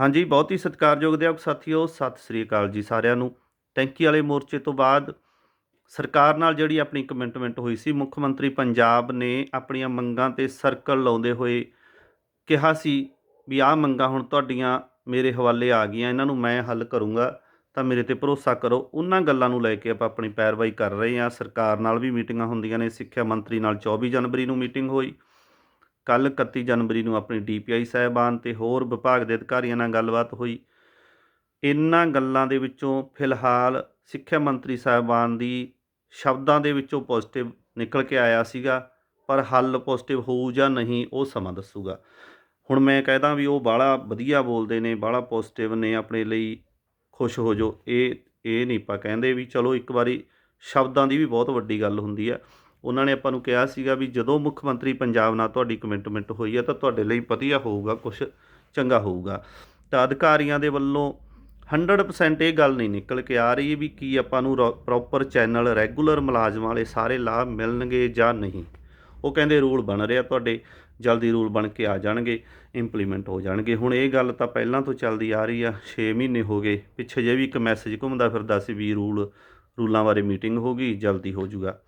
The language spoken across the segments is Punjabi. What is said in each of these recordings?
ਹਾਂਜੀ, ਬਹੁਤ ਹੀ ਸਤਿਕਾਰਯੋਗ ਅਧਿਆਪਕ ਸਾਥੀਓ, ਸਤਿ ਸ੍ਰੀ ਅਕਾਲ ਜੀ ਸਾਰਿਆਂ ਨੂੰ। ਟੈਂਕੀ ਵਾਲੇ ਮੋਰਚੇ ਤੋਂ ਬਾਅਦ ਸਰਕਾਰ ਨਾਲ ਜਿਹੜੀ ਆਪਣੀ ਕਮਿਟਮੈਂਟ ਹੋਈ ਸੀ, ਮੁੱਖ ਮੰਤਰੀ ਪੰਜਾਬ ਨੇ ਆਪਣੀਆਂ ਮੰਗਾਂ ਤੇ ਸਰਕਲ ਲਾਉਂਦੇ ਹੋਏ ਕਿਹਾ ਸੀ ਵੀ ਆਹ ਮੰਗਾਂ ਹੁਣ ਤੁਹਾਡੀਆਂ ਮੇਰੇ ਹਵਾਲੇ ਆ ਗਈਆਂ, ਇਹਨਾਂ ਨੂੰ ਮੈਂ ਹੱਲ ਕਰੂੰਗਾ, ਤਾਂ ਮੇਰੇ ਤੇ ਭਰੋਸਾ ਕਰੋ। ਉਹਨਾਂ ਗੱਲਾਂ ਨੂੰ ਲੈ ਕੇ ਆਪਾਂ ਆਪਣੀ ਪੈਰਵਾਈ ਕਰ ਰਹੇ ਹਾਂ। ਸਰਕਾਰ ਨਾਲ ਵੀ ਮੀਟਿੰਗਾਂ ਹੁੰਦੀਆਂ ਨੇ, ਸਿੱਖਿਆ ਮੰਤਰੀ ਨਾਲ 24 ਜਨਵਰੀ ਨੂੰ ਮੀਟਿੰਗ ਹੋਈ। ਕੱਲ 31 ਜਨਵਰੀ ਨੂੰ ਆਪਣੀ ਡੀਪੀਆਈ ਸਾਹਿਬਾਨ ਤੇ ਹੋਰ ਵਿਭਾਗ ਦੇ ਅਧਿਕਾਰੀਆਂ ਨਾਲ ਗੱਲਬਾਤ ਹੋਈ। ਇਨ੍ਹਾਂ ਗੱਲਾਂ ਦੇ ਵਿੱਚੋਂ ਫਿਲਹਾਲ ਸਿੱਖਿਆ ਮੰਤਰੀ ਸਾਹਿਬਾਨ ਦੀ ਸ਼ਬਦਾਂ ਦੇ ਵਿੱਚੋਂ ਪੋਜ਼ਿਟਿਵ ਨਿਕਲ ਕੇ ਆਇਆ ਸੀਗਾ, ਪਰ ਹੱਲ ਪੋਜ਼ਿਟਿਵ ਹੋਊ ਜਾਂ ਨਹੀਂ ਉਹ ਸਮਾਂ ਦੱਸੂਗਾ। ਹੁਣ ਮੈਂ ਕਹਿਦਾ ਵੀ ਉਹ ਬਾਹਲਾ ਵਧੀਆ ਬੋਲਦੇ ਨੇ, ਬਾਹਲਾ ਪੋਜ਼ਿਟਿਵ ਨੇ ਆਪਣੇ ਲਈ, ਖੁਸ਼ ਹੋ ਜੋ ਇਹ ਇਹ ਨਹੀਂ ਆਪਾਂ ਕਹਿੰਦੇ ਵੀ ਚਲੋ ਇੱਕ ਵਾਰੀ ਸ਼ਬਦਾਂ ਦੀ ਵੀ ਬਹੁਤ ਵੱਡੀ ਗੱਲ ਹੁੰਦੀ ਹੈ ਉਹਨਾਂ ਨੇ ਆਪਾਂ ਨੂੰ ਕਿਹਾ ਸੀਗਾ ਵੀ ਜਦੋਂ ਮੁੱਖ ਮੰਤਰੀ ਪੰਜਾਬ ਨਾਲ ਤੁਹਾਡੀ ਕਮਿਟਮੈਂਟ ਹੋਈ ਹੈ ਤਾਂ ਤੁਹਾਡੇ ਲਈ ਵਧੀਆ ਹੋਊਗਾ ਕੁਝ ਚੰਗਾ ਹੋਊਗਾ। ਤਾਂ ਅਧਿਕਾਰੀਆਂ ਦੇ ਵੱਲੋਂ 100% ਇਹ ਗੱਲ ਨਹੀਂ ਨਿਕਲ ਕੇ ਆ ਰਹੀ ਵੀ ਕੀ ਆਪਾਂ ਨੂੰ ਪ੍ਰੋਪਰ ਚੈਨਲ ਰੈਗੂਲਰ ਮੁਲਾਜ਼ਮਾਂ ਵਾਲੇ ਸਾਰੇ ਲਾਭ ਮਿਲਣਗੇ ਜਾਂ ਨਹੀਂ। ਉਹ ਕਹਿੰਦੇ ਰੂਲ ਬਣ ਰਿਹਾ, ਤੁਹਾਡੇ ਜਲਦੀ ਰੂਲ ਬਣ ਕੇ ਆ ਜਾਣਗੇ ਇੰਪਲੀਮੈਂਟ ਹੋ ਜਾਣਗੇ। ਹੁਣ ਇਹ ਗੱਲ ਤਾਂ ਪਹਿਲਾਂ ਤੋਂ ਚੱਲਦੀ ਆ ਰਹੀ ਆ 6 ਮਹੀਨੇ ਹੋ ਗਏ, ਪਿੱਛੇ ਜੇ ਵੀ ਇੱਕ ਮੈਸੇਜ ਘੁੰਮਦਾ ਫਿਰਦਾ ਸੀ ਵੀ ਰੂਲ, ਰੂਲਾਂ ਬਾਰੇ ਮੀਟਿੰਗ ਹੋ ਗਈ, ਜਲਦੀ ਹੋ ਜਾਊਗਾ।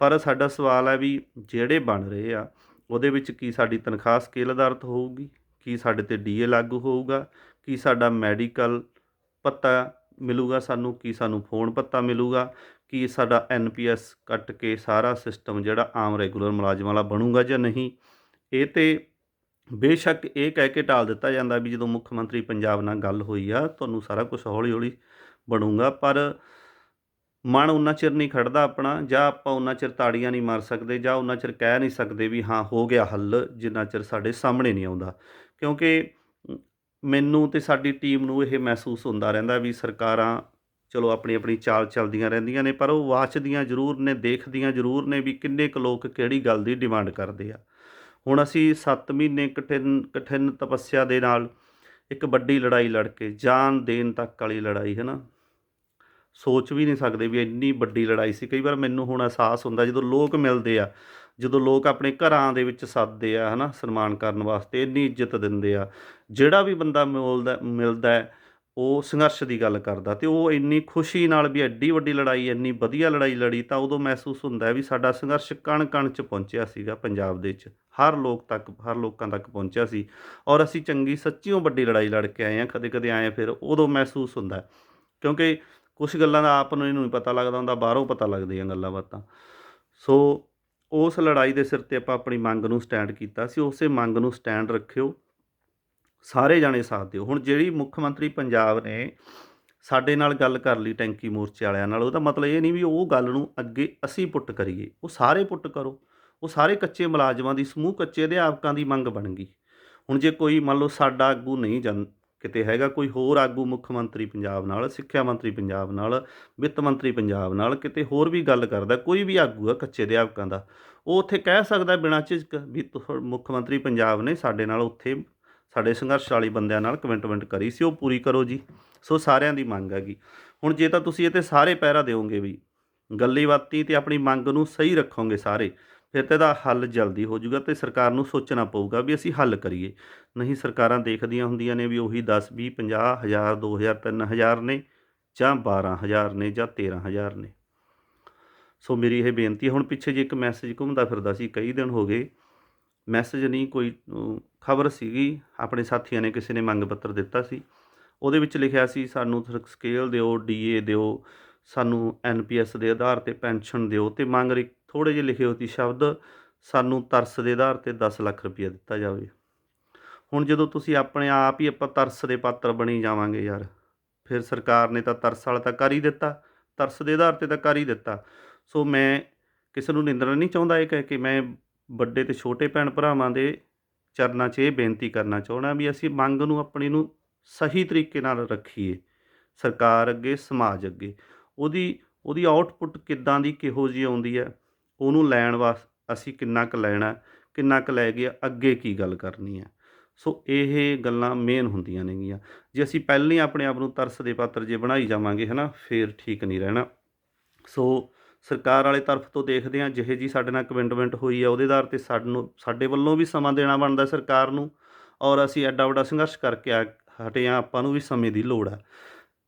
ਪਰ ਸਾਡਾ ਸਵਾਲ ਹੈ ਵੀ ਜਿਹੜੇ ਬਣ ਰਹੇ ਆ, ਉਹਦੇ ਵਿੱਚ ਕੀ ਸਾਡੀ ਤਨਖਾਹ ਸਕੇਲ ਆਧਾਰਿਤ ਹੋਊਗੀ? ਕੀ ਸਾਡੇ ਤੇ ਡੀਏ ਲਾਗੂ ਹੋਊਗਾ? ਕੀ ਸਾਡਾ ਮੈਡੀਕਲ ਭੱਤਾ ਮਿਲੂਗਾ ਸਾਨੂੰ? ਕੀ ਸਾਨੂੰ ਫੋਨ ਭੱਤਾ ਮਿਲੂਗਾ? ਕੀ ਸਾਡਾ ਐਨਪੀਐਸ ਕੱਟ ਕੇ ਸਾਰਾ ਸਿਸਟਮ ਜਿਹੜਾ ਆਮ ਰੈਗੂਲਰ ਮੁਲਾਜ਼ਮਾਂ ਵਾਲਾ ਬਣੂਗਾ ਜਾਂ ਨਹੀਂ? ਇਹ ਤੇ ਬੇਸ਼ੱਕ ਇਹ ਕਹਿ ਕੇ ਟਾਲ ਦਿੱਤਾ ਜਾਂਦਾ ਵੀ ਜਦੋਂ ਮੁੱਖ ਮੰਤਰੀ ਪੰਜਾਬ ਨਾਲ ਗੱਲ ਹੋਈ ਆ, ਤੁਹਾਨੂੰ ਸਾਰਾ ਕੁਝ ਹੌਲੀ ਹੌਲੀ ਬਣੂਗਾ, ਪਰ ਮਨ ਉਨਾ ਚਿਰ ਨਹੀਂ ਖੜਦਾ ਆਪਣਾ, ਜਾਂ ਆਪਾਂ ਉਨਾ ਚਿਰ ਤਾੜੀਆਂ ਨਹੀਂ ਮਾਰ ਸਕਦੇ, ਜਾਂ ਉਨਾ ਚਿਰ ਕਹਿ ਨਹੀਂ ਸਕਦੇ ਵੀ ਹਾਂ, ਹੋ ਗਿਆ ਹੱਲ, ਜਿੰਨਾ ਚਿਰ ਸਾਡੇ ਸਾਹਮਣੇ ਨਹੀਂ ਆਉਂਦਾ। ਕਿਉਂਕਿ ਮੈਨੂੰ ਤੇ ਸਾਡੀ ਟੀਮ ਨੂੰ ਇਹ ਮਹਿਸੂਸ ਹੁੰਦਾ ਰਹਿੰਦਾ ਵੀ ਸਰਕਾਰਾਂ, ਚਲੋ ਆਪਣੀ ਆਪਣੀ ਚਾਲ ਚੱਲਦੀਆਂ ਰਹਿੰਦੀਆਂ ਨੇ, ਪਰ ਉਹ ਵਾਚਦੀਆਂ ਜ਼ਰੂਰ ਨੇ, ਦੇਖਦੀਆਂ ਜ਼ਰੂਰ ਨੇ ਵੀ ਕਿੰਨੇ ਕੁ ਲੋਕ ਕਿਹੜੀ ਗੱਲ ਦੀ ਡਿਮਾਂਡ ਕਰਦੇ ਆ। ਹੁਣ ਅਸੀਂ 7 ਮਹੀਨੇ ਕਠਿਨ ਕਠਿਨ ਤਪੱਸਿਆ ਦੇ ਨਾਲ ਇੱਕ ਵੱਡੀ ਲੜਾਈ ਲੜ ਕੇ, ਜਾਨ ਦੇਣ ਤੱਕ ਵਾਲੀ ਲੜਾਈ ਹੈ ਨਾ ਸੋਚ ਵੀ ਨਹੀਂ ਸਕਦੇ ਵੀ ਇੰਨੀ ਵੱਡੀ ਲੜਾਈ ਸੀ। ਕਈ ਵਾਰ ਮੈਨੂੰ ਹੁਣ ਅਹਿਸਾਸ ਹੁੰਦਾ ਜਦੋਂ ਲੋਕ ਮਿਲਦੇ ਆ, ਜਦੋਂ ਲੋਕ ਆਪਣੇ ਘਰਾਂ ਦੇ ਵਿੱਚ ਸੱਦਦੇ ਆ, ਹਨਾ, ਸਨਮਾਨ ਕਰਨ ਵਾਸਤੇ ਇੰਨੀ ਇੱਜ਼ਤ ਦਿੰਦੇ ਆ, ਜਿਹੜਾ ਵੀ ਬੰਦਾ ਮਿਲਦਾ ਮਿਲਦਾ ਉਹ ਸੰਘਰਸ਼ ਦੀ ਗੱਲ ਕਰਦਾ ਤੇ ਉਹ ਇੰਨੀ ਖੁਸ਼ੀ ਨਾਲ ਵੀ ਐਡੀ ਵੱਡੀ ਲੜਾਈ, ਇੰਨੀ ਵਧੀਆ ਲੜਾਈ ਲੜੀ ਤਾਂ ਉਦੋਂ ਮਹਿਸੂਸ ਹੁੰਦਾ ਵੀ ਸਾਡਾ ਸੰਘਰਸ਼ ਕਣ ਕਣ ਚ ਪਹੁੰਚਿਆ ਸੀਗਾ ਪੰਜਾਬ ਦੇ ਵਿੱਚ। ਹਰ ਲੋਕ ਤੱਕ, ਹਰ ਲੋਕਾਂ ਤੱਕ ਪਹੁੰਚਿਆ ਸੀ ਔਰ ਅਸੀਂ ਚੰਗੀ, ਸੱਚੀਓ ਵੱਡੀ ਲੜਾਈ ਲੜ ਕੇ ਆਏ ਆ ਕਦੇ ਕਦੇ ਆਏ ਫਿਰ ਉਦੋਂ ਮਹਿਸੂਸ ਹੁੰਦਾ ਕਿਉਂਕਿ ਕੁਝ ਗੱਲਾਂ ਦਾ ਆਪ ਨੂੰ ਇਹਨੂੰ ਨਹੀਂ ਪਤਾ ਲੱਗਦਾ ਹੁੰਦਾ, ਬਾਹਰੋਂ ਪਤਾ ਲੱਗਦੀਆਂ ਗੱਲਾਂ ਬਾਤਾਂ। ਸੋ ਉਸ ਲੜਾਈ ਦੇ ਸਿਰ ਤੇ ਆਪਾਂ ਆਪਣੀ ਮੰਗ ਨੂੰ ਸਟੈਂਡ ਕੀਤਾ ਸੀ, ਉਸੇ ਮੰਗ ਨੂੰ ਸਟੈਂਡ ਰੱਖਿਓ, ਸਾਰੇ ਜਾਣੇ ਸਾਥ ਦਿਓ। ਹੁਣ ਜਿਹੜੀ ਮੁੱਖ ਮੰਤਰੀ ਪੰਜਾਬ ਨੇ ਸਾਡੇ ਨਾਲ ਗੱਲ ਕਰ ਲਈ ਟੈਂਕੀ ਮੋਰਚੇ ਵਾਲਿਆਂ ਨਾਲ, ਉਹਦਾ ਮਤਲਬ ਇਹ ਨਹੀਂ ਵੀ ਉਹ ਗੱਲ ਨੂੰ ਅੱਗੇ ਅਸੀਂ ਪੁੱਟ ਕਰੀਏ, ਉਹ ਸਾਰੇ ਪੁੱਟ ਕਰੋ। ਉਹ ਸਾਰੇ ਕੱਚੇ ਮੁਲਾਜ਼ਮਾਂ ਦੀ, ਸਮੂਹ ਕੱਚੇ ਅਧਿਆਪਕਾਂ ਦੀ ਮੰਗ ਬਣ ਗਈ। ਹੁਣ ਜੇ ਕੋਈ ਮੰਨ ਲਓ ਸਾਡਾ ਆਗੂ ਨਹੀਂ ਜਾਂ ਕਿਤੇ ਹੈਗਾ ਕੋਈ ਹੋਰ ਆਗੂ ਮੁੱਖ ਮੰਤਰੀ ਪੰਜਾਬ ਨਾਲ, ਸਿੱਖਿਆ ਮੰਤਰੀ ਪੰਜਾਬ ਨਾਲ, ਵਿੱਤ ਮੰਤਰੀ ਪੰਜਾਬ ਨਾਲ, ਕਿਤੇ ਹੋਰ ਵੀ ਗੱਲ ਕਰਦਾ, ਕੋਈ ਵੀ ਆਗੂ ਆ ਕੱਚੇ ਅਧਿਆਪਕਾਂ ਦਾ, ਉਹ ਉੱਥੇ ਕਹਿ ਸਕਦਾ ਬਿਨਾਂ ਝਿਜਕ ਵੀ ਤੁਹ- ਮੁੱਖ ਮੰਤਰੀ ਪੰਜਾਬ ਨੇ ਸਾਡੇ ਨਾਲ ਉੱਥੇ ਸਾਡੇ ਸੰਘਰਸ਼ ਵਾਲੀ ਬੰਦਿਆਂ ਨਾਲ ਕਮਿਟਮੈਂਟ ਕਰੀ ਸੀ, ਉਹ ਪੂਰੀ ਕਰੋ ਜੀ। ਸੋ ਸਾਰਿਆਂ ਦੀ ਮੰਗ ਹੈਗੀ। ਹੁਣ ਜੇ ਤਾਂ ਤੁਸੀਂ ਇਹ ਤੇ ਸਾਰੇ ਪਹਿਰਾ ਦਿਓਗੇ ਵੀ ਗੱਲੀ ਬਾਤੀ ਤੇ ਆਪਣੀ ਮੰਗ ਨੂੰ ਸਹੀ ਰੱਖੋਗੇ ਸਾਰੇ ਫਿਰ ਤਾਂ ਇਹਦਾ ਹੱਲ ਜਲਦੀ ਹੋ ਜਾਊਗਾ ਤੇ ਸਰਕਾਰ ਨੂੰ ਸੋਚਣਾ ਪਊਗਾ ਵੀ ਅਸੀਂ ਹੱਲ ਕਰੀਏ। ਨਹੀਂ ਸਰਕਾਰਾਂ ਦੇਖਦੀਆਂ ਹੁੰਦੀਆਂ ਨੇ ਵੀ ਉਹੀ 10 20 50 ਹਜ਼ਾਰ 2000 3000 ਨੇ ਜਾਂ 12000 ਨੇ ਜਾਂ 13000 ਨੇ। ਸੋ ਮੇਰੀ ਇਹ ਬੇਨਤੀ ਹੈ, ਹੁਣ ਪਿੱਛੇ ਜੇ ਇੱਕ ਮੈਸੇਜ ਘੁੰਮਦਾ ਫਿਰਦਾ ਸੀ, ਕਈ ਦਿਨ ਹੋ ਗਏ, ਮੈਸੇਜ ਨਹੀਂ, ਕੋਈ ਖਬਰ ਸੀਗੀ, ਆਪਣੇ ਸਾਥੀਆਂ ਨੇ ਕਿਸੇ ਨੇ ਮੰਗ ਪੱਤਰ ਦਿੱਤਾ ਸੀ, ਉਹਦੇ ਵਿੱਚ ਲਿਖਿਆ ਸੀ, ਸਾਨੂੰ ਸਕੇਲ ਦਿਓ ਡੀਏ ਦਿਓ, ਸਾਨੂੰ ਐਨਪੀਐਸ ਦੇ ਆਧਾਰ ਤੇ ਪੈਨਸ਼ਨ ਦਿਓ ਤੇ ਮੰਗ ਰਹੀ ਥੋੜੇ ਜਿਹੇ ਲਿਖੇ ਹੋਤੀ ਸ਼ਬਦ ਸਾਨੂੰ ਤਰਸ ਦੇ ਆਧਾਰ ਤੇ 10 ਲੱਖ ਰੁਪਏ ਦਿੱਤਾ ਜਾਵੇ। ਹੁਣ ਜਦੋਂ ਤੁਸੀਂ ਆਪਣੇ ਆਪ ਹੀ ਆਪਾਂ ਤਰਸ ਦੇ ਪਾਤਰ ਬਣੀ ਜਾਵਾਂਗੇ ਯਾਰ, ਫਿਰ ਸਰਕਾਰ ਨੇ ਤਾਂ ਤਰਸ ਵਾਲਾ ਤਾਂ ਕਰ ਹੀ ਦਿੱਤਾ, ਤਰਸ ਦੇ ਆਧਾਰ ਤੇ ਤਾਂ ਕਰ ਹੀ ਦਿੱਤਾ। ਸੋ ਮੈਂ ਕਿਸੇ ਨੂੰ ਨਿੰਦਣਾ ਨਹੀਂ ਚਾਹੁੰਦਾ ਇਹ ਕਹਿ ਕੇ, ਮੈਂ ਵੱਡੇ ਤੇ ਛੋਟੇ ਭੈਣ ਭਰਾਵਾਂ ਦੇ ਚਰਨਾਂ 'ਚ ਇਹ ਬੇਨਤੀ ਕਰਨਾ ਚਾਹਣਾ ਵੀ ਅਸੀਂ ਮੰਗ ਨੂੰ ਆਪਣੀ ਨੂੰ ਸਹੀ ਤਰੀਕੇ ਨਾਲ ਰੱਖੀਏ, ਸਰਕਾਰ ਅੱਗੇ, ਸਮਾਜ ਅੱਗੇ। ਉਹਦੀ ਉਹਦੀ ਆਊਟਪੁੱਟ ਕਿੱਦਾਂ ਦੀ ਕਿਹੋ ਜਿਹੀ ਆਉਂਦੀ ਹੈ? ਉਹਨੂੰ ਲੈਣ ਵਾਸ, ਅਸੀਂ ਕਿੰਨਾ ਕੁ ਲੈਣਾ, ਕਿੰਨਾ ਕੁ ਲੈ ਗਿਆ ਅੱਗੇ ਕੀ ਗੱਲ ਕਰਨੀ ਹੈ? ਸੋ ਇਹ ਗੱਲਾਂ ਮੇਨ ਹੁੰਦੀਆਂ ਨੇਗੀਆਂ। ਜੇ ਅਸੀਂ ਪਹਿਲਾਂ ਹੀ ਆਪਣੇ ਆਪ ਨੂੰ ਤਰਸ ਦੇ ਪਾਤਰ ਜੇ ਬਣਾਈ ਜਾਵਾਂਗੇ, ਹਨਾ, ਫੇਰ ਠੀਕ ਨਹੀਂ ਰਹਿਣਾ। ਸੋ ਸਰਕਾਰ ਵਾਲੇ ਤਰਫ ਤੋਂ ਦੇਖਦੇ ਹਾਂ, ਜਿਹੇ ਜੀ ਸਾਡੇ ਨਾਲ ਕਮਿਟਮੈਂਟ ਹੋਈ ਹੈ ਉਹਦੇ ਆਧਾਰ ਤੇ ਸਾਨੂੰ, ਸਾਡੇ ਵੱਲੋਂ ਵੀ ਸਮਾਂ ਦੇਣਾ ਬਣਦਾ ਸਰਕਾਰ ਨੂੰ, ਔਰ ਅਸੀਂ ਐਡਾ ਵੱਡਾ ਸੰਘਰਸ਼ ਕਰਕੇ ਆ, ਹਟੇ ਹਾਂ, ਆਪਾਂ ਨੂੰ ਵੀ ਸਮੇਂ ਦੀ ਲੋੜ ਆ।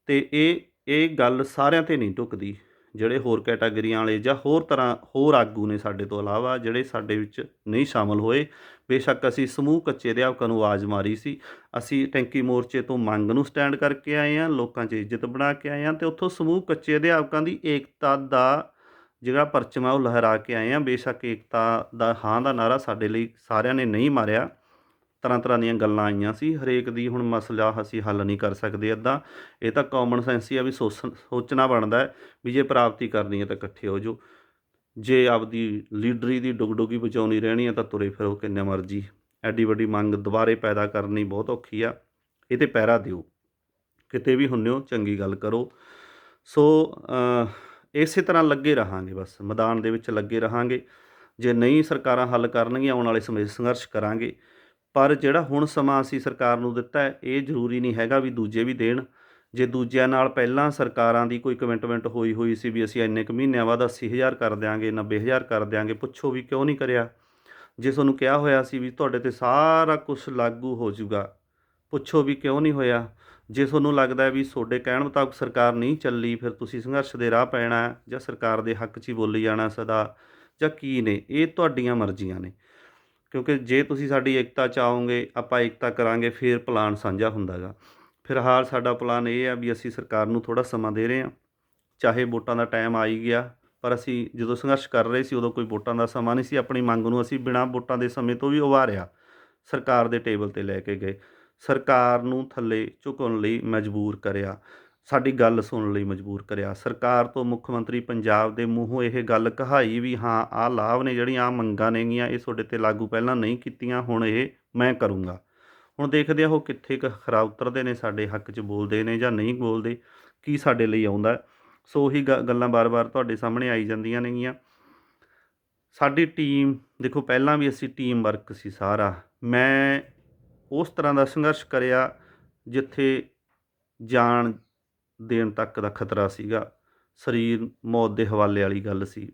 ਤੇ ਇਹ ਇਹ ਗੱਲ ਸਾਰਿਆਂ ਤੇ ਨਹੀਂ ਢੁੱਕਦੀ। ਜਿਹੜੇ ਹੋਰ ਕੈਟਾਗਰੀਆਂ ਵਾਲੇ ਜਾਂ ਹੋਰ ਤਰ੍ਹਾਂ, ਹੋਰ ਆਗੂ ਨੇ ਸਾਡੇ ਤੋਂ ਇਲਾਵਾ ਜਿਹੜੇ ਸਾਡੇ ਵਿੱਚ ਨਹੀਂ ਸ਼ਾਮਲ ਹੋਏ। ਬੇਸ਼ੱਕ ਅਸੀਂ ਸਮੂਹ ਕੱਚੇ ਅਧਿਆਪਕਾਂ ਨੂੰ ਆਵਾਜ਼ ਮਾਰੀ ਸੀ। ਅਸੀਂ ਟੈਂਕੀ ਮੋਰਚੇ ਤੋਂ ਮੰਗ ਨੂੰ ਸਟੈਂਡ ਕਰਕੇ ਆਏ ਹਾਂ, ਲੋਕਾਂ 'ਚ ਇੱਜ਼ਤ ਬਣਾ ਕੇ ਆਏ ਹਾਂ ਤੇ ਉੱਥੋਂ ਸਮੂਹ ਕੱਚੇ ਅਧਿਆਪਕਾਂ ਦੀ ਏਕਤਾ ਦਾ ਜਿਹੜਾ ਪਰਚਮ ਹੈ ਉਹ ਲਹਿਰਾ ਕੇ ਆਏ ਹਾਂ। ਬੇਸ਼ੱਕ ਏਕਤਾ ਦਾ, ਹਾਂ ਦਾ ਨਾਰਾ ਸਾਡੇ ਲਈ ਸਾਰਿਆਂ ਨੇ ਨਹੀਂ ਮਾਰਿਆ। ਤਰ੍ਹਾਂ ਤਰ੍ਹਾਂ ਦੀਆਂ ਗੱਲਾਂ ਆਈਆਂ ਸੀ, ਹਰੇਕ ਦੀ ਹੁਣ ਮਸਲਾ ਅਸੀਂ ਹੱਲ ਨਹੀਂ ਕਰ ਸਕਦੇ ਅੱਦਾਂ ਇਹ ਤਾਂ ਕਾਮਨ ਸੈਂਸ ਹੀ ਆ ਵੀ ਸੋਚਣ- ਸੋਚਣਾ ਬਣਦਾ ਵੀ ਜੇ ਪ੍ਰਾਪਤੀ ਕਰਨੀ ਹੈ ਤਾਂ ਇਕੱਠੇ ਹੋ ਜਾਓ। ਜੇ ਆਪਦੀ ਲੀਡਰੀ ਦੀ ਡੁਗਡੁਗੀ ਬਚਾਉਣੀ ਰਹਿਣੀ ਹੈ ਤਾਂ ਤੁਰੇ ਫਿਰੋ ਕਿੰਨੇ ਮਰਜ਼ੀ। ਐਡੀ ਵੱਡੀ ਮੰਗ ਦੁਬਾਰੇ ਪੈਦਾ ਕਰਨੀ ਬਹੁਤ ਔਖੀ ਆ। ਇਹ ਤੇ ਪਹਿਰਾ ਦਿਓ। ਕਿਤੇ ਵੀ ਹੁੰਨੇ ਹੋ, ਚੰਗੀ ਗੱਲ ਕਰੋ। ਸੋ ਇਸੇ ਤਰ੍ਹਾਂ ਲੱਗੇ ਰਹਾਂਗੇ ਬਸ। ਮੈਦਾਨ ਦੇ ਵਿੱਚ ਲੱਗੇ ਰਹਾਂਗੇ। ਜੇ ਨਹੀਂ ਸਰਕਾਰਾਂ ਹੱਲ ਕਰਨਗੀਆਂ, ਆਉਣ ਵਾਲੇ ਸਮੇਂ ਸੰਘਰਸ਼ ਕਰਾਂਗੇ। ਪਰ ਜਿਹੜਾ ਹੁਣ ਸਮਾਂ ਅਸੀਂ ਸਰਕਾਰ ਨੂੰ ਦਿੱਤਾ ਹੈ, ਇਹ ਜ਼ਰੂਰੀ ਨਹੀਂ ਹੈਗਾ ਵੀ ਦੂਜੇ ਵੀ ਦੇਣ। ਜੇ ਦੂਜਿਆਂ ਨਾਲ ਪਹਿਲਾਂ ਸਰਕਾਰਾਂ ਦੀ ਕੋਈ ਕਮਿਟਮੈਂਟ ਹੋਈ ਹੋਈ ਸੀ ਵੀ ਅਸੀਂ ਇੰਨੇ ਕੁ ਮਹੀਨਿਆਂ ਬਾਅਦ 80000 ਕਰ ਦਿਆਂਗੇ 90000 ਕਰ ਦਿਆਂਗੇ, ਪੁੱਛੋ ਵੀ ਕਿਉਂ ਨਹੀਂ ਕਰਿਆ? ਜੇ ਤੁਹਾਨੂੰ ਕਿਹਾ ਹੋਇਆ ਸੀ ਵੀ ਤੁਹਾਡੇ ਤੇ ਸਾਰਾ ਕੁਝ ਲਾਗੂ ਹੋ ਜਾਊਗਾ, ਪੁੱਛੋ ਵੀ ਕਿਉਂ ਨਹੀਂ ਹੋਇਆ? ਜੇ ਤੁਹਾਨੂੰ ਲੱਗਦਾ ਹੈ ਵੀ ਤੁਹਾਡੇ ਕਹਿਣ ਮੁਤਾਬਕ ਸਰਕਾਰ ਨਹੀਂ ਚੱਲੀ, ਫਿਰ ਤੁਸੀਂ ਸੰਘਰਸ਼ ਦੇ ਰਾਹ ਪੈਣਾ ਜਾਂ ਸਰਕਾਰ ਦੇ ਹੱਕ 'ਚ ਹੀ ਬੋਲੀ ਜਾਣਾ ਸਦਾ, ਜਾਂ ਕੀ ਨੇ? ਇਹ ਤੁਹਾਡੀਆਂ ਮਰਜ਼ੀਆਂ ਨੇ। ਕਿਉਂਕਿ ਜੇ ਤੁਸੀਂ ਸਾਡੀ ਏਕਤਾ ਚਾਹੋਗੇ, ਆਪਾਂ ਏਕਤਾ ਕਰਾਂਗੇ, ਫਿਰ ਪਲਾਨ ਸਾਂਝਾ ਹੁੰਦਾਗਾ। ਫਿਲਹਾਲ ਸਾਡਾ ਪਲਾਨ ਇਹ ਆ ਵੀ ਅਸੀਂ ਸਰਕਾਰ ਨੂੰ ਥੋੜਾ ਸਮਾਂ ਦੇ ਰਹੇ ਹਾਂ। ਚਾਹੇ ਵੋਟਾਂ ਦਾ ਟਾਈਮ ਆ ਹੀ ਗਿਆ, ਪਰ ਅਸੀਂ ਜਦੋਂ ਸੰਘਰਸ਼ ਕਰ ਰਹੇ ਸੀ, ਉਦੋਂ ਕੋਈ ਵੋਟਾਂ ਦਾ ਸਮਾਂ ਨਹੀਂ ਸੀ। ਆਪਣੀ ਮੰਗ ਨੂੰ ਅਸੀਂ ਬਿਨਾਂ ਵੋਟਾਂ ਦੇ ਸਮੇਂ ਤੋਂ ਵੀ ਉਭਾਰਿਆ, ਸਰਕਾਰ ਦੇ ਟੇਬਲ ਤੇ ਲੈ ਕੇ ਗਏ। ਸਰਕਾਰ ਨੂੰ ਥੱਲੇ ਝੁਕਣ ਲਈ ਮਜਬੂਰ ਕਰਿਆ। ਸਾਡੀ ਗੱਲ ਸੁਣਨ ਲਈ ਮਜਬੂਰ ਕਰਿਆ। ਸਰਕਾਰ ਤੋਂ ਮੁੱਖ ਮੰਤਰੀ ਪੰਜਾਬ ਦੇ ਮੂੰਹੋਂ ਇਹ ਗੱਲ ਕਹਾਈ ਵੀ ਹਾਂ, ਆਹ ਲਾਭ ਨੇ ਜਿਹੜੀਆਂ ਆਹ ਮੰਗਾਂ ਨੇਗੀਆਂ, ਇਹ ਤੁਹਾਡੇ ਤੇ ਲਾਗੂ ਪਹਿਲਾਂ ਨਹੀਂ ਕੀਤੀਆਂ, ਹੁਣ ਇਹ ਮੈਂ ਕਰੂੰਗਾ। ਹੁਣ ਦੇਖਦੇ ਆ ਉਹ ਕਿੱਥੇ ਕੁ ਖਰਾ ਉਤਰਦੇ ਨੇ, ਸਾਡੇ ਹੱਕ 'ਚ ਬੋਲਦੇ ਨੇ ਜਾਂ ਨਹੀਂ ਬੋਲਦੇ, ਕੀ ਸਾਡੇ ਲਈ ਆਉਂਦਾ। ਸੋ ਉਹੀ ਗੱਲਾਂ ਬਾਰ-ਬਾਰ ਤੁਹਾਡੇ ਸਾਹਮਣੇ ਆਈ ਜਾਂਦੀਆਂ ਨੇਗੀਆਂ। ਸਾਡੀ ਟੀਮ, ਦੇਖੋ ਪਹਿਲਾਂ ਵੀ ਅਸੀਂ ਟੀਮ ਵਰਕ ਸੀ ਸਾਰਾ। ਮੈਂ ਉਸ ਤਰ੍ਹਾਂ ਦਾ ਸੰਘਰਸ਼ ਕਰਿਆ ਜਿੱਥੇ ਜਾਣ ਦੇਣ ਤੱਕ ਦਾ ਖਤਰਾ ਸੀਗਾ। ਸਰੀਰ ਮੌਤ ਦੇ ਹਵਾਲੇ ਵਾਲੀ ਗੱਲ ਸੀ।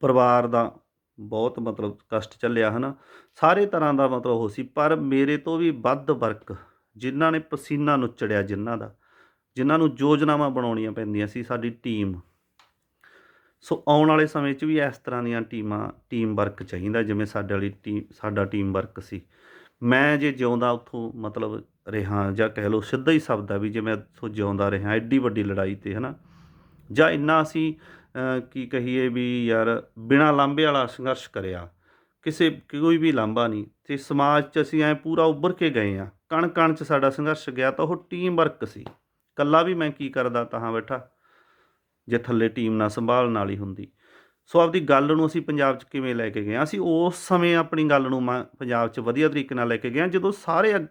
ਪਰਿਵਾਰ ਦਾ ਬਹੁਤ ਮਤਲਬ ਕਸ਼ਟ ਚੱਲਿਆ, ਹਨਾ। ਸਾਰੇ ਤਰ੍ਹਾਂ ਦਾ ਮਤਲਬ ਉਹ ਸੀ, ਪਰ ਮੇਰੇ ਤੋਂ ਵੀ ਵੱਧ ਵਰਕ ਜਿਨ੍ਹਾਂ ਨੇ ਪਸੀਨਾ ਨੁੱਚੜਿਆ ਜਿਨ੍ਹਾਂ ਦਾ, ਜਿਨ੍ਹਾਂ ਨੂੰ ਯੋਜਨਾਵਾਂ ਬਣਾਉਣੀਆਂ ਪੈਂਦੀਆਂ ਸੀ ਸਾਡੀ ਟੀਮ। ਸੋ ਆਉਣ ਵਾਲੇ ਸਮੇਂ 'ਚ ਵੀ ਇਸ ਤਰ੍ਹਾਂ ਦੀਆਂ ਟੀਮਾਂ, ਟੀਮ ਵਰਕ ਚਾਹੀਦਾ, ਜਿਵੇਂ ਸਾਡੇ ਵਾਲੀ ਟੀਮ, ਸਾਡਾ ਟੀਮ ਵਰਕ ਸੀ। ਮੈਂ ਜੇ ਜਿਉਂਦਾ ਉੱਥੋਂ ਮਤਲਬ ਰਿਹਾ ਜਾਂ ਕਹਿ ਲਓ ਸਿੱਧਾ ਹੀ ਸ਼ਬਦ ਆ ਵੀ ਜੇ ਮੈਂ ਉੱਥੋਂ ਜਿਉਂਦਾ ਰਿਹਾ ਐਡੀ ਵੱਡੀ ਲੜਾਈ ਤੇ ਹਨਾ? ਜਾਂ ਇੰਨਾ ਅਸੀਂ ਕੀ ਕਹੀਏ ਵੀ ਯਾਰ ਬਿਨਾ ਲਾਂਭੇ ਵਾਲਾ ਸੰਘਰਸ਼ ਕਰਿਆ ਕਿਸੇ ਕੋਈ ਵੀ ਲਾਂਭਾ ਨਹੀਂ ਤੇ ਸਮਾਜ 'ਚ ਅਸੀਂ ਐ ਪੂਰਾ ਉੱਭਰ ਕੇ ਗਏ ਆ ਕਣ ਕਣ 'ਚ ਸਾਡਾ ਸੰਘਰਸ਼ ਗਿਆ ਤਾਂ ਉਹ ਟੀਮ ਵਰਕ ਸੀ। ਕੱਲਾ ਵੀ ਮੈਂ ਕੀ ਕਰਦਾ ਤਾਂ ਬੈਠਾ ਜੇ ਥੱਲੇ ਟੀਮ ਨਾ ਸੰਭਾਲਣ ਵਾਲੀ ਹੁੰਦੀ। ਸੋ ਆਪਦੀ ਗੱਲ ਨੂੰ ਅਸੀਂ ਪੰਜਾਬ 'ਚ ਕਿਵੇਂ ਲੈ ਕੇ ਗਏ ਹਾਂ? ਅਸੀਂ ਉਸ ਸਮੇਂ ਆਪਣੀ ਗੱਲ ਨੂੰ ਮ- ਪੰਜਾਬ 'ਚ ਵਧੀਆ ਤਰੀਕੇ ਨਾਲ ਲੈ ਕੇ ਗਏ ਹਾਂ, ਜਦੋਂ ਸਾਰੇ ਅਗ-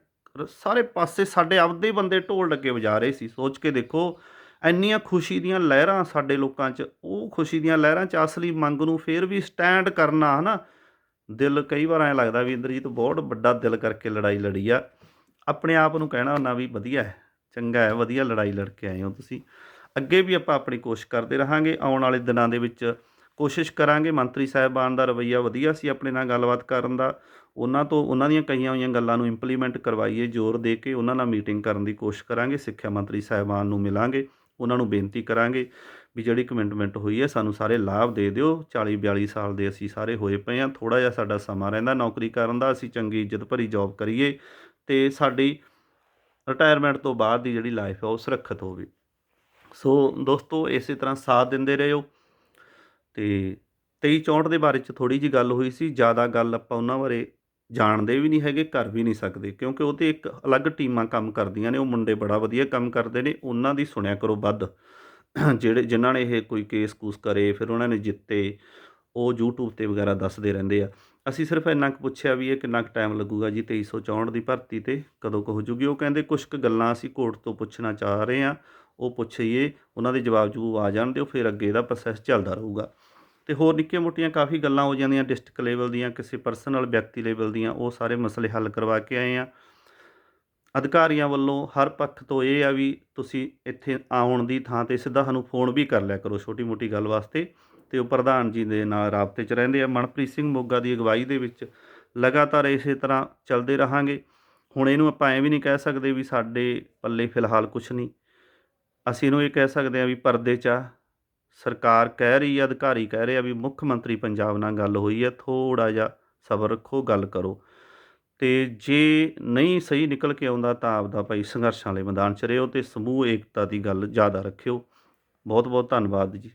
ਸਾਰੇ ਪਾਸੇ ਸਾਡੇ ਆਪਦੇ ਬੰਦੇ ਢੋਲ ਲੱਗੇ ਵਜਾ ਰਹੇ ਸੀ। ਸੋਚ ਕੇ ਦੇਖੋ, ਇੰਨੀਆਂ ਖੁਸ਼ੀ ਦੀਆਂ ਲਹਿਰਾਂ ਸਾਡੇ ਲੋਕਾਂ 'ਚ, ਉਹ ਖੁਸ਼ੀ ਦੀਆਂ ਲਹਿਰਾਂ 'ਚ ਅਸਲੀ ਮੰਗ ਨੂੰ ਫੇਰ ਵੀ ਸਟੈਂਡ ਕਰਨਾ, ਹਨਾ? ਦਿਲ ਕਈ ਵਾਰ ਐਂ ਲੱਗਦਾ ਵੀ ਇੰਦਰਜੀਤ ਬਹੁਤ ਵੱਡਾ ਦਿਲ ਕਰਕੇ ਲੜਾਈ ਲੜੀ ਆ। ਆਪਣੇ ਆਪ ਨੂੰ ਕਹਿਣਾ ਹੁੰਦਾ ਵੀ ਵਧੀਆ ਹੈ, ਚੰਗਾ ਹੈ, ਵਧੀਆ ਲੜਾਈ ਲੜ ਕੇ ਆਏ ਹੋ ਤੁਸੀਂ। ਅੱਗੇ ਵੀ ਆਪਾਂ ਆਪਣੀ ਕੋਸ਼ਿਸ਼ ਕਰਦੇ ਰਹਾਂਗੇ, ਆਉਣ ਵਾਲੇ ਦਿਨਾਂ ਦੇ ਵਿੱਚ ਕੋਸ਼ਿਸ਼ ਕਰਾਂਗੇ। ਮੰਤਰੀ ਸਾਹਿਬਾਨ ਦਾ ਰਵੱਈਆ ਵਧੀਆ ਸੀ ਆਪਣੇ ਨਾਲ ਗੱਲਬਾਤ ਕਰਨ ਦਾ। ਉਹਨਾਂ ਤੋਂ ਉਹਨਾਂ ਦੀਆਂ ਕਈਆਂ ਹੋਈਆਂ ਗੱਲਾਂ ਨੂੰ ਇੰਪਲੀਮੈਂਟ ਕਰਵਾਈਏ, ਜ਼ੋਰ ਦੇ ਕੇ ਉਹਨਾਂ ਨਾਲ ਮੀਟਿੰਗ ਕਰਨ ਦੀ ਕੋਸ਼ਿਸ਼ ਕਰਾਂਗੇ, ਸਿੱਖਿਆ ਮੰਤਰੀ ਸਾਹਿਬਾਨ ਨੂੰ ਮਿਲਾਂਗੇ, ਉਹਨਾਂ ਨੂੰ ਬੇਨਤੀ ਕਰਾਂਗੇ ਵੀ ਜਿਹੜੀ ਕਮਿਟਮੈਂਟ ਹੋਈ ਹੈ ਸਾਨੂੰ ਸਾਰੇ ਲਾਭ ਦੇ ਦਿਓ। 40 42 ਸਾਲ ਦੇ ਅਸੀਂ ਸਾਰੇ ਹੋਏ ਪਏ ਹਾਂ ਥੋੜਾ ਜਿਹਾ ਸਾਡਾ ਸਮਾਂ ਰਹਿੰਦਾ, ਨੌਕਰੀ ਕਰਨ ਦਾ, ਅਸੀਂ ਚੰਗੀ ਇੱਜ਼ਤ ਭਰੀ ਜੌਬ ਕਰੀਏ ਤੇ ਸਾਡੀ ਰਿਟਾਇਰਮੈਂਟ ਤੋਂ ਬਾਅਦ ਦੀ ਜਿਹੜੀ ਲਾਈਫ ਹੈ ਉਹ ਸੁਰੱਖਿਅਤ ਹੋਵੇ। ਸੋ ਦੋਸਤੋ, ਇਸੇ ਤਰ੍ਹਾਂ ਸਾਥ ਦਿੰਦੇ ਰਹੋ ਤੇ 23 64 ਦੇ ਬਾਰੇ ਚ ਥੋੜੀ ਜੀ ਗੱਲ ਹੋਈ ਸੀ, ਜ਼ਿਆਦਾ ਗੱਲ ਆਪਾਂ ਉਹਨਾਂ ਬਾਰੇ ਜਾਣਦੇ ਵੀ ਨਹੀਂ ਹੈਗੇ, ਕਰ ਵੀ ਨਹੀਂ ਸਕਦੇ, ਕਿਉਂਕਿ ਉਹ ਤੇ ਇੱਕ ਅਲੱਗ ਟੀਮਾਂ ਕੰਮ ਕਰਦੀਆਂ ਨੇ, ਉਹ ਮੁੰਡੇ ਬੜਾ ਵਧੀਆ ਕੰਮ ਕਰਦੇ ਨੇ, ਉਹਨਾਂ ਦੀ ਸੁਣਿਆ ਕਰੋ ਵੱਧ। ਜਿਹੜੇ, ਜਿਨ੍ਹਾਂ ਨੇ ਇਹ ਕੋਈ ਕੇਸ ਕੂਸ ਕਰੇ, ਫਿਰ ਉਹਨਾਂ ਨੇ ਜਿੱਤੇ, ਉਹ YouTube ਤੇ ਵਗੈਰਾ ਦੱਸਦੇ ਰਹਿੰਦੇ ਆ। ਅਸੀਂ ਸਿਰਫ ਇੰਨਾ ਕੁ ਪੁੱਛਿਆ ਵੀ ਇਹ ਕਿੰਨਾ ਕੁ ਟਾਈਮ ਲੱਗੂਗਾ ਜੀ 2364 ਦੀ ਭਰਤੀ ਤੇ, ਕਦੋਂ ਕੁ ਹੋ ਜੂਗੀ? ਉਹ ਕਹਿੰਦੇ ਕੁਝ ਕੁ ਗੱਲਾਂ ਅਸੀਂ ਕੋਰਟ ਤੋਂ ਪੁੱਛਣਾ ਚਾਹ ਰਹੇ ਆ ਉਹ ਪੁੱਛੀਏ, ਉਹਨਾਂ ਦੇ ਜਵਾਬ ਜਵਾਬ ਆ ਜਾਣ ਦਿਓ, ਫਿਰ ਅੱਗੇ ਇਹਦਾ ਪ੍ਰੋਸੈਸ ਚੱਲਦਾ ਰਹੂਗਾ। ਤੇ ਹੋਰ ਨਿੱਕੀਆਂ ਮੋਟੀਆਂ ਕਾਫੀ ਗੱਲਾਂ ਹੋ ਜਾਂਦੀਆਂ ਡਿਸਟ੍ਰਿਕਟ ਲੈਵਲ ਦੀਆਂ, ਕਿਸੇ ਪਰਸਨਲ ਵਿਅਕਤੀ ਲੈਵਲ ਦੀਆਂ, ਉਹ ਸਾਰੇ ਮਸਲੇ ਹੱਲ ਕਰਵਾ ਕੇ ਆਏ ਆ। ਅਧਿਕਾਰੀਆਂ ਵੱਲੋਂ ਹਰ ਪੱਖ ਤੋਂ ਇਹ ਆ ਵੀ ਤੁਸੀਂ ਇੱਥੇ ਆਉਣ ਦੀ ਥਾਂ ਤੇ ਸਿੱਧਾ ਸਾਨੂੰ ਫੋਨ ਵੀ ਕਰ ਲਿਆ ਕਰੋ ਛੋਟੀ ਮੋਟੀ ਗੱਲ ਵਾਸਤੇ। ਤੇ ਉਹ ਪ੍ਰਧਾਨ ਜੀ ਦੇ ਨਾਲ ਰਾਬਤੇ 'ਚ ਰਹਿੰਦੇ ਆ। ਮਨਪ੍ਰੀਤ ਸਿੰਘ ਮੋਗਾ ਦੀ ਅਗਵਾਈ ਦੇ ਵਿੱਚ ਲਗਾਤਾਰ ਇਸੇ ਤਰ੍ਹਾਂ ਚੱਲਦੇ ਰਹਾਂਗੇ। ਹੁਣ ਇਹਨੂੰ ਆਪਾਂ ਐਂ ਵੀ ਨਹੀਂ ਕਹਿ ਸਕਦੇ ਵੀ ਸਾਡੇ ਪੱਲੇ ਫਿਲਹਾਲ ਕੁਝ ਨਹੀਂ। ਅਸੀਂ ਇਹਨੂੰ ਇਹ ਕਹਿ ਸਕਦੇ ਹਾਂ ਵੀ ਪਰਦੇ 'ਚ ਆ। ਸਰਕਾਰ ਕਹਿ ਰਹੀ ਹੈ, ਅਧਿਕਾਰੀ ਕਹਿ ਰਹੇ ਆ ਵੀ ਮੁੱਖ ਮੰਤਰੀ ਪੰਜਾਬ ਨਾਲ ਗੱਲ ਹੋਈ ਹੈ ਥੋੜਾ ਜਿਹਾ ਸਬਰ ਰੱਖੋ, ਗੱਲ ਕਰੋ। ਤੇ ਜੇ ਨਹੀਂ ਸਹੀ ਨਿਕਲ ਕੇ ਆਉਂਦਾ ਤਾਂ ਆਪਦਾ ਭਾਈ ਸੰਘਰਸ਼ਾਂ ਵਾਲੇ ਮੈਦਾਨ 'ਚ ਰਿਹੋ ਤੇ ਸਮੂਹ ਏਕਤਾ ਦੀ ਗੱਲ ਜ਼ਿਆਦਾ ਰੱਖਿਓ। ਬਹੁਤ ਬਹੁਤ ਧੰਨਵਾਦ ਜੀ।